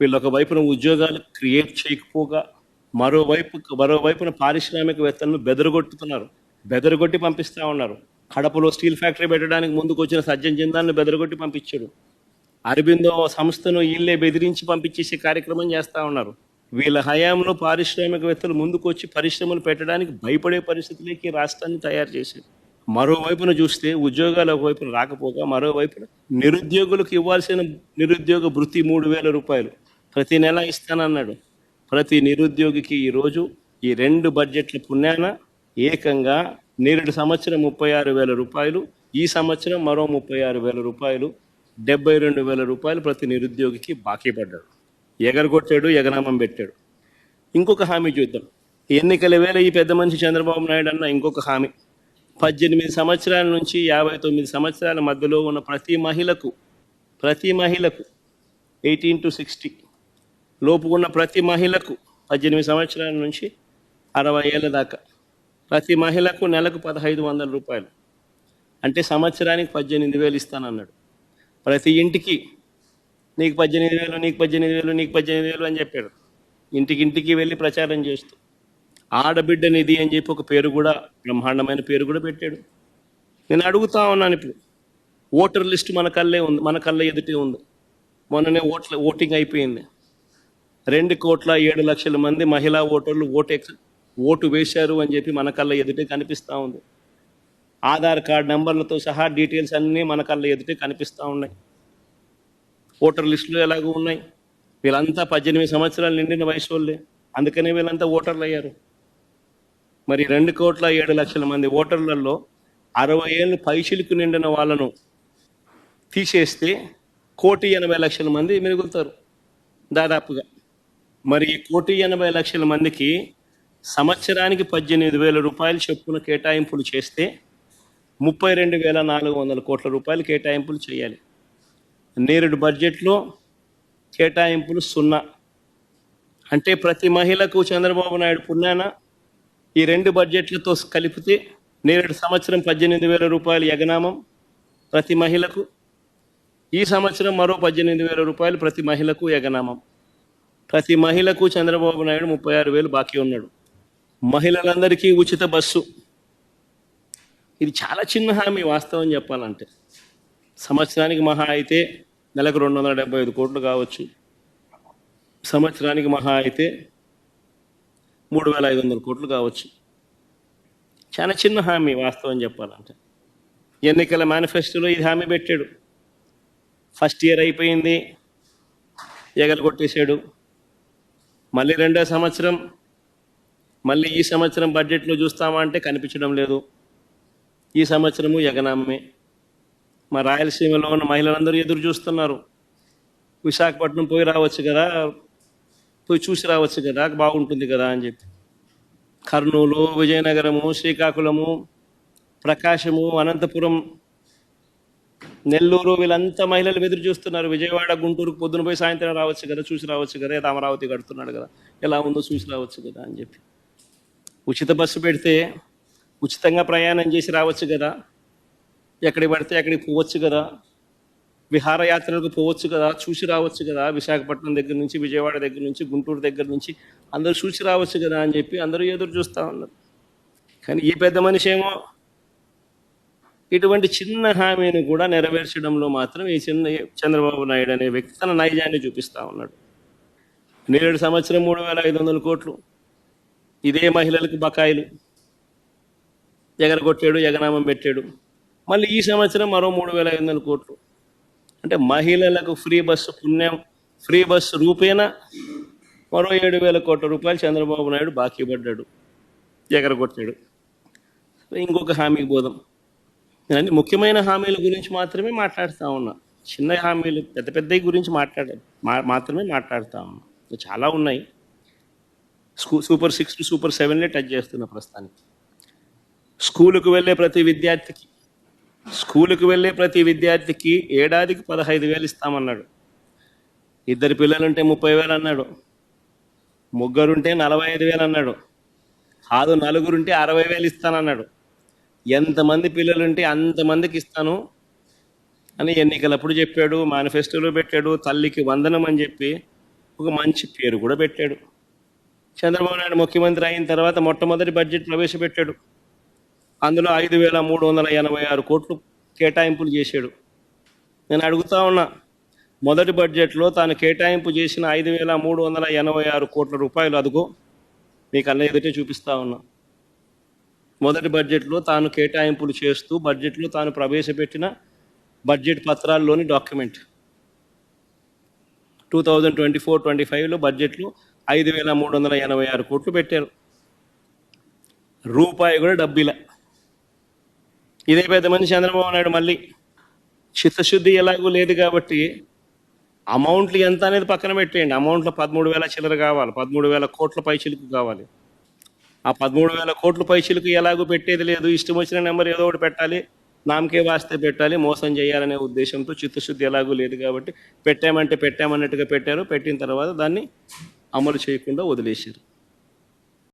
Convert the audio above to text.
వీళ్ళు ఒక వైపున ఉద్యోగాలు క్రియేట్ చేయకపోగా మరోవైపు మరోవైపున పారిశ్రామికవేత్తలను బెదరగొట్టుతున్నారు. బెదరగొట్టి పంపిస్తా ఉన్నారు. కడపలో స్టీల్ ఫ్యాక్టరీ పెట్టడానికి ముందుకు వచ్చిన సజ్జన్ జిందాల్ని బెదరగొట్టి పంపించాడు. అరబిందో సంస్థను వీళ్ళే బెదిరించి పంపించేసే కార్యక్రమం చేస్తూ ఉన్నారు. వీళ్ళ హయాంలో పారిశ్రామికవేత్తలు ముందుకు వచ్చి పరిశ్రమలు పెట్టడానికి భయపడే పరిస్థితులకి రాష్ట్రాన్ని తయారు చేశారు. మరోవైపున చూస్తే ఉద్యోగాలు ఒకవైపున రాకపోగా మరోవైపున నిరుద్యోగులకు ఇవ్వాల్సిన నిరుద్యోగ వృత్తి మూడు వేల రూపాయలు. ప్రతి నెల ఇస్తానన్నాడు. ప్రతి నిరుద్యోగికి ఈరోజు ఈ రెండు బడ్జెట్ల పుణ్యాన ఏకంగా నేరుడు సంవత్సరం ముప్పై ఆరు వేల రూపాయలు ఈ సంవత్సరం మరో ముప్పై ఆరు వేల రూపాయలు డెబ్బై రెండు వేల రూపాయలు ప్రతి నిరుద్యోగికి బాకీ పడ్డాడు. ఎగరగొట్టాడు ఎగనామం పెట్టాడు. ఇంకొక హామీ చూద్దాం. ఎన్నికల వేళ ఈ పెద్ద మనిషి చంద్రబాబు నాయుడు అన్న ఇంకొక హామీ. పద్దెనిమిది సంవత్సరాల నుంచి యాభై తొమ్మిది సంవత్సరాల మధ్యలో ఉన్న ప్రతి మహిళకు ప్రతి మహిళకు ఎయిటీన్ టు సిక్స్టీ లోపు ఉన్న ప్రతి మహిళకు పద్దెనిమిది సంవత్సరాల నుంచి అరవై ఏళ్ళ దాకా ప్రతి మహిళకు నెలకు పదహైదు వందల రూపాయలు. అంటే సంవత్సరానికి పద్దెనిమిది వేలు ఇస్తానన్నాడు. ప్రతి ఇంటికి నీకు పద్దెనిమిది వేలు నీకు పద్దెనిమిది వేలు నీకు పద్దెనిమిది వేలు అని చెప్పాడు. ఇంటికి ఇంటికి వెళ్ళి ప్రచారం చేస్తూ ఆడబిడ్డ నిధి అని చెప్పి ఒక పేరు కూడా బ్రహ్మాండమైన పేరు కూడా పెట్టాడు. నేను అడుగుతా ఉన్నాను ఇప్పుడు. ఓటర్ లిస్ట్ మన కళ్ళే ఉంది మన కళ్ళ ఎదుటే ఉంది. మొన్ననే ఓట్ల ఓటింగ్ అయిపోయింది. రెండు కోట్ల ఏడు లక్షల మంది మహిళా ఓటర్లు ఓటు ఓటు వేశారు అని చెప్పి మన కళ్ళ ఎదుటే కనిపిస్తూ ఉంది. ఆధార్ కార్డు నెంబర్లతో సహా డీటెయిల్స్ అన్నీ మన కళ్ళ ఎదుటే కనిపిస్తూ ఉన్నాయి. ఓటర్ లిస్టులు ఎలాగో ఉన్నాయి? వీళ్ళంతా పద్దెనిమిది సంవత్సరాలు నిండిన వయసు వాళ్ళే అందుకనే వీళ్ళంతా ఓటర్లు అయ్యారు. మరి రెండు కోట్ల ఏడు లక్షల మంది ఓటర్లలో అరవై ఏళ్ళు పైచిలకు నిండిన వాళ్ళను తీసేస్తే కోటి ఎనభై లక్షల మంది మిగులుతారు దాదాపుగా. మరి ఈ కోటి ఎనభై లక్షల మందికి సంవత్సరానికి పద్దెనిమిది వేల రూపాయలు చొప్పున కేటాయింపులు చేస్తే ముప్పై రెండు వేల నాలుగు వందల కోట్ల రూపాయలు కేటాయింపులు చేయాలి. నేరుడు బడ్జెట్లో కేటాయింపులు సున్నా. అంటే ప్రతి మహిళకు చంద్రబాబు నాయుడు పున్నాన ఈ రెండు బడ్జెట్లతో కలిపితే నేరేడు సంవత్సరం పద్దెనిమిది వేల రూపాయలు యగనామం ప్రతి మహిళకు. ఈ సంవత్సరం మరో పద్దెనిమిది వేల రూపాయలు ప్రతి మహిళకు యగనామం ప్రతి మహిళకు చంద్రబాబు నాయుడు ముప్పై ఆరు వేలు బాకీ ఉన్నాడు. మహిళలందరికీ ఉచిత బస్సు. ఇది చాలా చిన్న హామీ వాస్తవం చెప్పాలంటే. సంవత్సరానికి మహా అయితే నెలకు రెండు వందల డెబ్బై ఐదు కోట్లు కావచ్చు. సంవత్సరానికి మహా అయితే మూడు వేల ఐదు వందల కోట్లు కావచ్చు. చాలా చిన్న హామీ వాస్తవం చెప్పాలంటే. ఎన్నికల మేనిఫెస్టోలో ఇది హామీ పెట్టాడు. ఫస్ట్ ఇయర్ అయిపోయింది. ఎగలు కొట్టేశాడు మళ్ళీ రెండో సంవత్సరం మళ్ళీ ఈ సంవత్సరం బడ్జెట్లో చూస్తామా అంటే కనిపించడం లేదు. ఈ సంవత్సరము ఎగనామే మా రాయలసీమలో ఉన్న మహిళలందరూ ఎదురు చూస్తున్నారు. విశాఖపట్నం పోయి రావచ్చు కదా పోయి చూసి రావచ్చు కదా బాగుంటుంది కదా అని చెప్పి. కర్నూలు విజయనగరము శ్రీకాకుళము ప్రకాశము అనంతపురం నెల్లూరు వీళ్ళంతా మహిళలు ఎదురు చూస్తున్నారు. విజయవాడ గుంటూరుకు పొద్దున పోయి సాయంత్రం రావచ్చు కదా చూసి రావచ్చు కదా ఏదో అమరావతి కడుతున్నాడు కదా. ఎలా ఉందో చూసి రావచ్చు కదా అని చెప్పి. ఉచిత బస్సు పెడితే ఉచితంగా ప్రయాణం చేసి రావచ్చు కదా. ఎక్కడికి పడితే అక్కడికి పోవచ్చు కదా. విహారయాత్రలకు పోవచ్చు కదా చూసి రావచ్చు కదా. విశాఖపట్నం దగ్గర నుంచి విజయవాడ దగ్గర నుంచి గుంటూరు దగ్గర నుంచి అందరూ చూసి రావచ్చు కదా అని చెప్పి అందరూ ఎదురు చూస్తూ ఉన్నారు. కానీ ఈ పెద్ద మనిషి ఏమో ఇటువంటి చిన్న హామీని కూడా నెరవేర్చడంలో మాత్రం ఈ చిన్న చంద్రబాబు నాయుడు అనే వ్యక్తి తన నైజాన్ని చూపిస్తూ ఉన్నాడు. నేడు సంవత్సరం మూడు వేల ఐదు వందల కోట్లు. ఇదే మహిళలకు బకాయిలు. ఎగరగొట్టాడు ఎగనామం పెట్టాడు. మళ్ళీ ఈ సంవత్సరం మరో మూడు వేల ఐదు వందల కోట్లు. అంటే మహిళలకు ఫ్రీ బస్సు పుణ్యం ఫ్రీ బస్సు రూపేనా? మరో ఏడు వేల కోట్ల రూపాయలు చంద్రబాబు నాయుడు బాకీ పడ్డాడు ఎగరగొట్టాడు. ఇంకొక హామీకి పోదాం నేను అన్ని ముఖ్యమైన హామీల గురించి మాత్రమే మాట్లాడుతూ ఉన్నా. చిన్న హామీలు పెద్ద పెద్దవి గురించి మాట్లాడ మా మాత్రమే మాట్లాడుతూ ఉన్నా. చాలా ఉన్నాయి. స్కూ సూపర్ సిక్స్ టు సూపర్ సెవెన్లే టచ్ చేస్తున్న ప్రస్తుతానికి. స్కూలుకు వెళ్ళే ప్రతి విద్యార్థికి స్కూలుకు వెళ్ళే ప్రతి విద్యార్థికి ఏడాదికి పదహైదు వేలు ఇస్తామన్నాడు. ఇద్దరు పిల్లలుంటే ముప్పై వేలు అన్నాడు. ముగ్గురుంటే నలభై ఐదు వేలు అన్నాడు. కాదు నలుగురుంటే అరవై వేలు ఇస్తానన్నాడు. ఎంతమంది పిల్లలుంటే అంతమందికి ఇస్తాను అని ఎన్నికలప్పుడు చెప్పాడు మేనిఫెస్టోలో పెట్టాడు తల్లికి వందనం అని చెప్పి ఒక మంచి పేరు కూడా పెట్టాడు. చంద్రబాబు నాయుడు ముఖ్యమంత్రి అయిన తర్వాత మొట్టమొదటి బడ్జెట్ ప్రవేశపెట్టాడు. అందులో ఐదు వేల మూడు వందల ఎనభై ఆరు కోట్లు కేటాయింపులు చేశాడు. నేను అడుగుతా ఉన్నా మొదటి బడ్జెట్లో తాను కేటాయింపు చేసిన ఐదు వేల మూడు వందల ఎనభై ఆరు కోట్ల రూపాయలు అదుగో మీకు అన్న ఎదుటే చూపిస్తా ఉన్నా. మొదటి బడ్జెట్లో తాను కేటాయింపులు చేస్తూ బడ్జెట్లో తాను ప్రవేశపెట్టిన budget పత్రాల్లోని document. Two thousand twenty four twenty ఫైవ్లో బడ్జెట్లో ఐదు వేల మూడు వందల ఎనభై ఆరు కోట్లు పెట్టారు. రూపాయి కూడా డబ్బిల. ఇదే పెద్ద మంది చంద్రబాబు నాయుడు మళ్ళీ చిత్తశుద్ధి ఎలాగూ లేదు కాబట్టి అమౌంట్లు ఎంత అనేది పక్కన పెట్టేయండి. అమౌంట్లో పదమూడు వేల చిల్లర కావాలి పదమూడు వేల కోట్ల పైచిలుకు కావాలి. ఆ పదమూడు వేల కోట్ల పైసలకు ఎలాగో పెట్టేది లేదు. ఇష్టం వచ్చిన నెంబర్ ఏదో ఒకటి పెట్టాలి. నామకే వాస్తే పెట్టాలి. మోసం చేయాలనే ఉద్దేశంతో చిత్తశుద్ధి ఎలాగూ లేదు కాబట్టి పెట్టామంటే పెట్టామన్నట్టుగా పెట్టారు. పెట్టిన తర్వాత దాన్ని అమలు చేయకుండా వదిలేశారు.